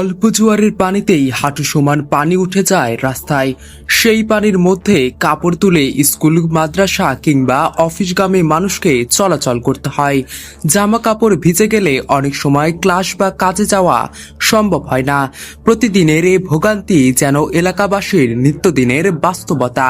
অল্প জোয়ারের পানিতেই হাঁটু সমান পানি উঠে যায় রাস্তায়। সেই পানির মধ্যে কাপড় তুলে স্কুল, মাদ্রাসা কিংবা অফিসগামী মানুষকে চলাচল করতে হয়। জামা কাপড় ভিজে গেলে অনেক সময় ক্লাস বা কাজে যাওয়া সম্ভব হয় না। প্রতিদিনের এই ভোগান্তি যেন এলাকাবাসীর নিত্যদিনের বাস্তবতা।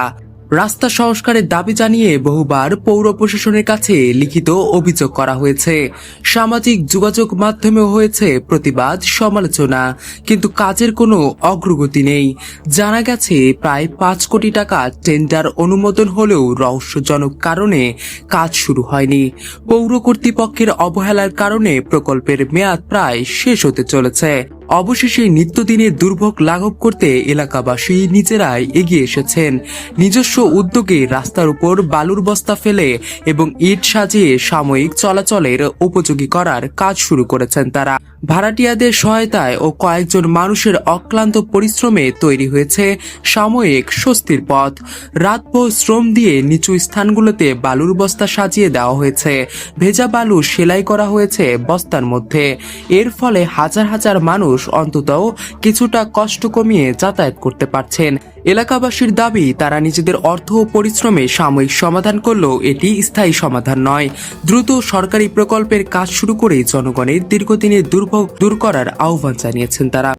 রাস্তা সংস্কারের দাবি জানিয়ে বহুবার পৌর প্রশাসনের কাছে লিখিত অভিযোগ করা হয়েছে। সামাজিক যোগাযোগ মাধ্যমেও হয়েছে প্রতিবাদ, সমালোচনা, কিন্তু কাজের কোনো অগ্রগতি নেই। জানা গেছে, প্রায় পাঁচ কোটি টাকা টেন্ডার অনুমোদন হলেও রহস্যজনক কারণে কাজ শুরু হয়নি। পৌর কর্তৃপক্ষের অবহেলার কারণে প্রকল্পের মেয়াদ প্রায় শেষ হতে চলেছে। অবশেষে নিত্যদিনের দুর্ভোগ লাঘব করতে এলাকাবাসী নিজেরাই এগিয়ে এসেছেন। নিজস্ব উদ্যোগে রাস্তার উপর বালুর বস্তা ফেলে এবং ইট সাজিয়ে সাময়িক চলাচলের উপযোগী করার কাজ শুরু করেছেন তারা। ভাড়াটিয়াদের সহায়তায় ও কয়েকজন মানুষের অক্লান্ত পরিশ্রমে তৈরি হয়েছে সাময়িক স্বস্তির পথ। রাতভর শ্রম দিয়ে নিচু স্থানগুলোতে বালুর বস্তা সাজিয়ে দেওয়া হয়েছে। ভেজা বালু সেলাই করা হয়েছে বস্তার মধ্যে। এর ফলে হাজার হাজার মানুষ অন্তত কিছুটা কষ্ট কমিয়ে যাতায়াত করতে পারছেন। এলাকাবাসীর দাবি, তারা নিজেদের অর্থ ও পরিশ্রমে সাময়িক সমাধান করলেও এটি স্থায়ী সমাধান নয়। দ্রুত সরকারি প্রকল্পের কাজ শুরু করে জনগণের দীর্ঘদিনের দুর্ভোগ দূর করার আহ্বান জানিয়েছেন তারা।